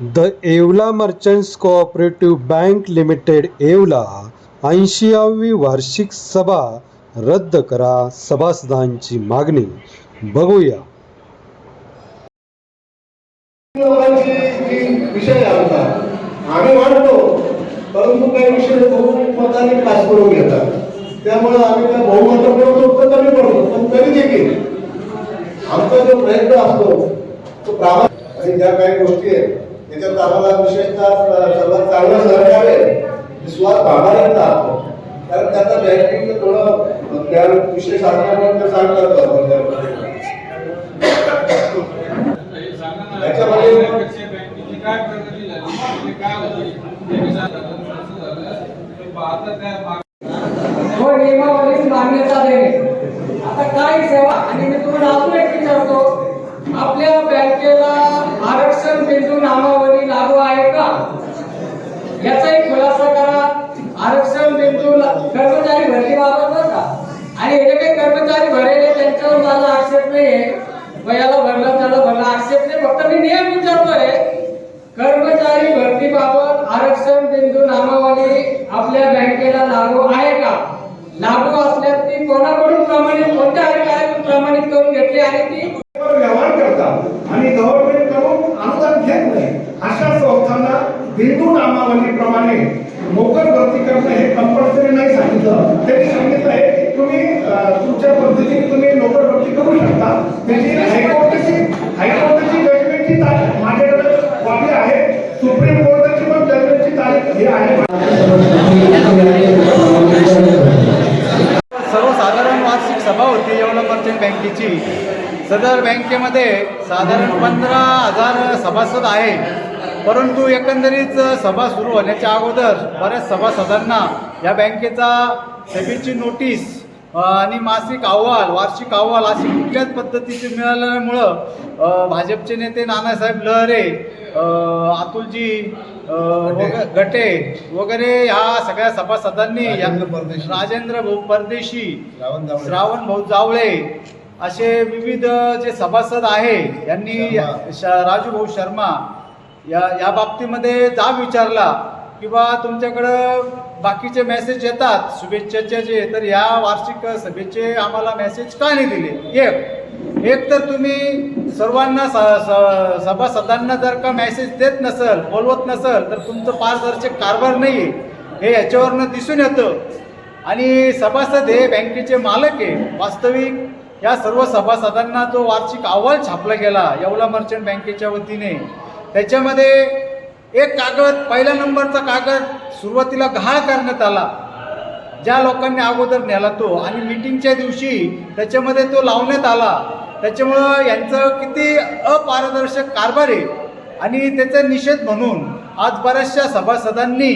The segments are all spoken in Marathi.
The Yeola merchants cooperative bank limited Yeola ऐंशीवी वार्षिक सभा रद्द करा सभासदांची मागणी. बघूया. विषय आहे आम्ही मांडतो परंतु काही विषय बहुमताने पास करून घेतात. त्यामुळे आम्ही त्या बहुमताकडे फक्त कमी पडतो पण तरी देखील आमचा जो प्रयत्न असतो तो प्रामाणिक आणि ज्या काही गोष्टी आहेत त्याच्यात आम्हाला विशेषतः सर्वात चांगलं सहकार्य विश्वास भागायचा कारण त्याचा बँकिंगचं थोडं ज्ञान विशेष असल्यामुळे ते सांगतात आपण त्याच्यामध्ये काय आता मान्यता देणे आता काय सेवा आणि मी तुम्हाला अजून एक विचारतो. आपल्या बँकेला आरक्षण बिंदू नामावली याचाही खुलासा करा. आरक्षण बिंदू कर्मचारी भरतीबाबत बरं का? आणि हे काही कर्मचारी भरेले त्यांच्यावर माझा आक्षेप नाहीये. व याला भरलं त्याला भरला. आक्षेप नाही फक्त मी नियम विचारतोय. कर्मचारी भरतीबाबत आरक्षण बिंदू नामावली आपल्या बँकेला लागू आहे का? लागू असल्यास ती कोणाकडून प्रमाणित कोणत्या अधिकाऱ्याकडून प्रमाणित करून घेतली आणि ती? व्यवहार करतात. आणि जवळकडून अनुदान घेत नाही अशा हिंदू नामावलीप्रमाणे नोकर भरती करणं हे कंपल्सरी नाही सांगितलं. त्यांनी सांगितलं आहे की तुम्ही तुमच्या पद्धतीने तुम्ही नोकर भरती करू शकता. त्याची हायकोर्टाची हायकोर्टाची जजमेंटची तारीख माझ्याकडे कॉपी आहे. सुप्रीम कोर्टाची पण जजमेंटची तारीख हे आहे. सर्वसाधारण वार्षिक सभा होती येवला मर्चंट बँकेची. सदर बँकेमध्ये साधारण पंधरा हजार सभासद आहे. परंतु एकंदरीत सभा सुरू होण्याच्या अगोदर बऱ्याच सभासदांना या बँकेचा सेबीची नोटीस आणि मासिक अहवाल वार्षिक अहवाल अशी कुठल्याच पद्धतीचे मिळाल्यामुळं भाजपचे नेते नानासाहेब लहरे अतुलजी गटे वगैरे ह्या सगळ्या सभासदांनी या- राजेंद्र परदेशी. राजेंद्र भाऊ परदेशी श्रावण भाऊ जावळे असे विविध जे सभासद आहे यांनी शर्मा. श- राजू भाऊ शर्मा या या बाबतीमध्ये जाब विचारला किंवा तुमच्याकडं बाकीचे मेसेज येतात शुभेच्छाचे जे तर या वार्षिक सभेचे आम्हाला मेसेज का नाही दिले? एक. एक तर तुम्ही सर्वांना स- स- सभासदांना जर का मेसेज देत नसल बोलवत नसल तर तुमचं पारदर्शक कारभार नाही आहे हे याच्यावरनं दिसून येतं. आणि सभासद हे बँकेचे मालक आहे. वास्तविक या सर्व सभासदांना जो वार्षिक अहवाल छापला गेला येवला मर्चंट बँकेच्या वतीने त्याच्यामध्ये एक कागद पहिल्या नंबरचा कागद सुरुवातीला गहाळ करण्यात आला. ज्या लोकांनी अगोदर नेला तो आणि मिटिंगच्या दिवशी त्याच्यामध्ये तो लावण्यात आला. त्याच्यामुळं यांचं किती अपारदर्शक कारभार आहे. आणि त्याचा निषेध म्हणून आज बऱ्याचशा सभासदांनी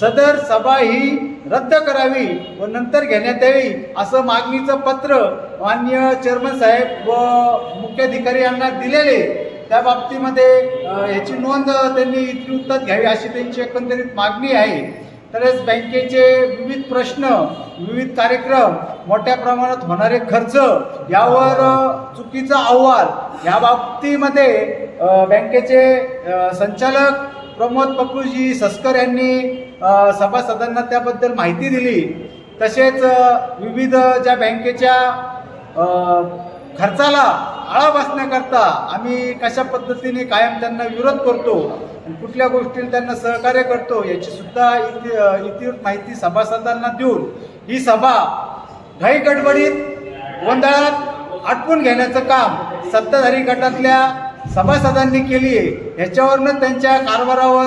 सदर सभा ही रद्द करावी व नंतर घेण्यात यावी असं मागणीचं पत्र मान्य चेअरमन साहेब व मुख्याधिकारी यांना दिलेले त्या बाबतीमध्ये ह्याची नोंद त्यांनी इतिवृत्तात घ्यावी अशी त्यांची एकंदरीत मागणी आहे. तरच बँकेचे विविध प्रश्न विविध कार्यक्रम मोठ्या प्रमाणात होणारे खर्च यावर चुकीचा अहवाल या बाबतीमध्ये बँकेचे संचालक प्रमोद पप्पूजी सस्कर यांनी सभासदांना त्याबद्दल माहिती दिली. तसेच विविध ज्या बँकेच्या खर्चाला आळा बसण्याकरता आम्ही कशा पद्धतीने कायम त्यांना विरोध करतो कुठल्या गोष्टीला त्यांना सहकार्य करतो याची सुद्धा इति इतिवृत्त माहिती सभासदांना देऊन ही सभा घाई गडबडीत गोंधळात आटपून घेण्याचं काम सत्ताधारी गटातल्या सभासदांनी केली आहे. ह्याच्यावरनं त्यांच्या कारभारावर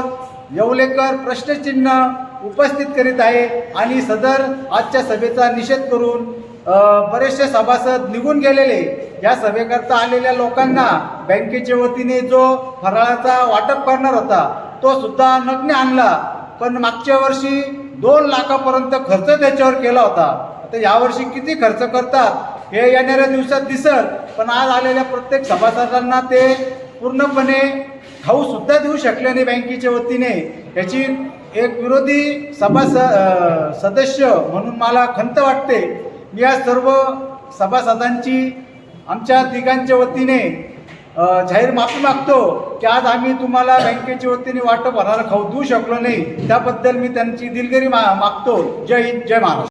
येवलेकर प्रश्नचिन्ह उपस्थित करीत आहे आणि सदर आजच्या सभेचा निषेध करून बरेचसे सभासद निघून गेलेले. या सभेकरता आलेल्या लोकांना बँकेच्या वतीने जो फराळाचा वाटप करणार होता तो सुद्धा नग्न आणला. पण मागच्या वर्षी दोन लाखापर्यंत खर्च त्याच्यावर केला होता. आता यावर्षी किती खर्च करतात हे येणाऱ्या दिवसात दिसत पण आज आलेल्या प्रत्येक सभासदांना ते पूर्णपणे खाऊ सुद्धा देऊ शकले नाही बँकेच्या वतीने. याची एक विरोधी सभा सदस्य म्हणून मला खंत वाटते. मी या सर्व सभासदांची आमच्या तिघांच्या वतीने जाहीर माफी मागतो की आज आम्ही तुम्हाला बँकेच्या वतीने वाटप भरायला खाऊ देऊ शकलो नाही. त्याबद्दल मी त्यांची दिलगिरी मा मागतो. जय हिंद जय महाराष्ट्र.